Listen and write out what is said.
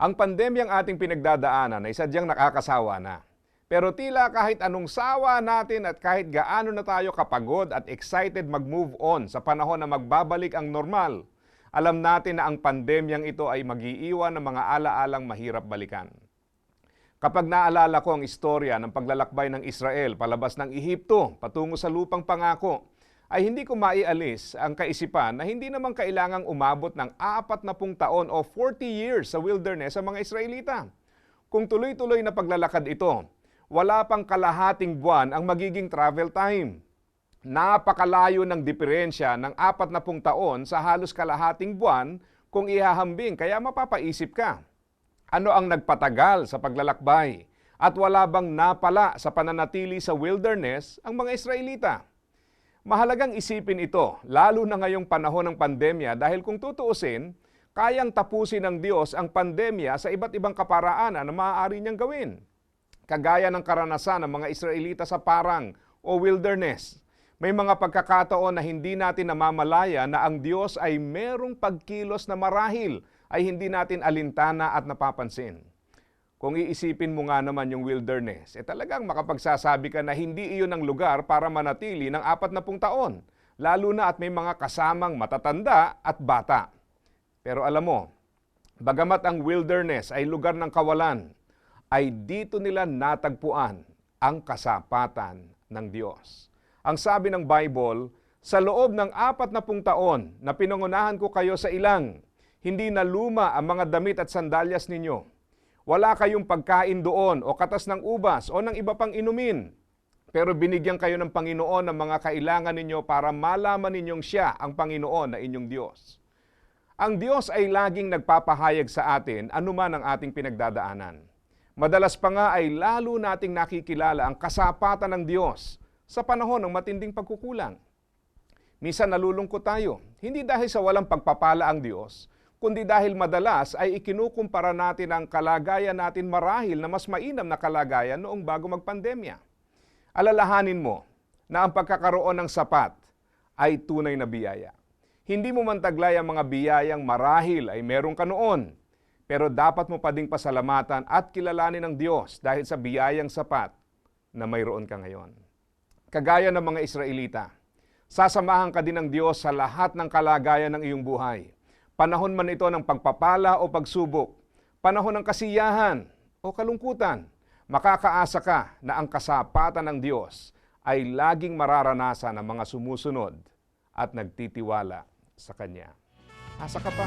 Ang pandemyang ating pinagdadaanan ay sadyang nakakasawa na. Pero tila kahit anong sawa natin at kahit gaano na tayo kapagod at excited mag-move on sa panahon na magbabalik ang normal, alam natin na ang pandemyang ito ay magiiwan ng mga alaalang mahirap balikan. Kapag naalala ko ang istorya ng paglalakbay ng Israel palabas ng Ehipto patungo sa lupang pangako, ay hindi ko maialis ang kaisipan na hindi naman kailangang umabot ng apat na pung taon o 40 years sa wilderness ang mga Israelita. Kung tuloy-tuloy na paglalakad ito, wala pang kalahating buwan ang magiging travel time. Napakalayo ng diferensya ng apat na pung taon sa halos kalahating buwan kung ihahambing kaya mapapaisip ka. Ano ang nagpatagal sa paglalakbay? At wala bang napala sa pananatili sa wilderness ang mga Israelita? Mahalagang isipin ito, lalo na ngayong panahon ng pandemya dahil kung tutuusin, kayang tapusin ng Diyos ang pandemya sa iba't ibang kaparaanan na maaari niyang gawin. Kagaya ng karanasan ng mga Israelita sa parang o wilderness. May mga pagkakataon na hindi natin namamalaya na ang Diyos ay merong pagkilos na marahil ay hindi natin alintana at napapansin. Kung iisipin mo nga naman yung wilderness, eh talagang makapagsasabi ka na hindi iyon ang lugar para manatili ng apat na pung taon, lalo na at may mga kasamang matatanda at bata. Pero alam mo, bagamat ang wilderness ay lugar ng kawalan, ay dito nila natagpuan ang kasapatan ng Diyos. Ang sabi ng Bible, sa loob ng apat na pung taon na pinangunahan ko kayo sa ilang, hindi na luma ang mga damit at sandalyas ninyo. Wala kayong pagkain doon o katas ng ubas o ng iba pang inumin. Pero binigyan kayo ng Panginoon ng mga kailangan ninyo para malaman ninyong siya ang Panginoon na inyong Diyos. Ang Diyos ay laging nagpapahayag sa atin anuman ang ating pinagdadaanan. Madalas pa nga ay lalo nating nakikilala ang kasapatan ng Diyos sa panahon ng matinding pagkukulang. Minsan nalulungkot tayo, hindi dahil sa walang pagpapala ang Diyos, kundi dahil madalas ay ikinukumpara natin ang kalagayan natin marahil na mas mainam na kalagayan noong bago magpandemya. Alalahanin mo na ang pagkakaroon ng sapat ay tunay na biyaya. Hindi mo man taglay ang mga biyayang marahil ay meron ka noon, pero dapat mo pa ding pasalamatan at kilalanin ng Diyos dahil sa biyayang sapat na mayroon ka ngayon. Kagaya ng mga Israelita, sasamahan ka din ng Diyos sa lahat ng kalagayan ng iyong buhay. Panahon man ito ng pagpapala o pagsubok, panahon ng kasiyahan o kalungkutan, makakaasa ka na ang kasapatan ng Diyos ay laging mararanasan ng mga sumusunod at nagtitiwala sa Kanya. Asa ka pa?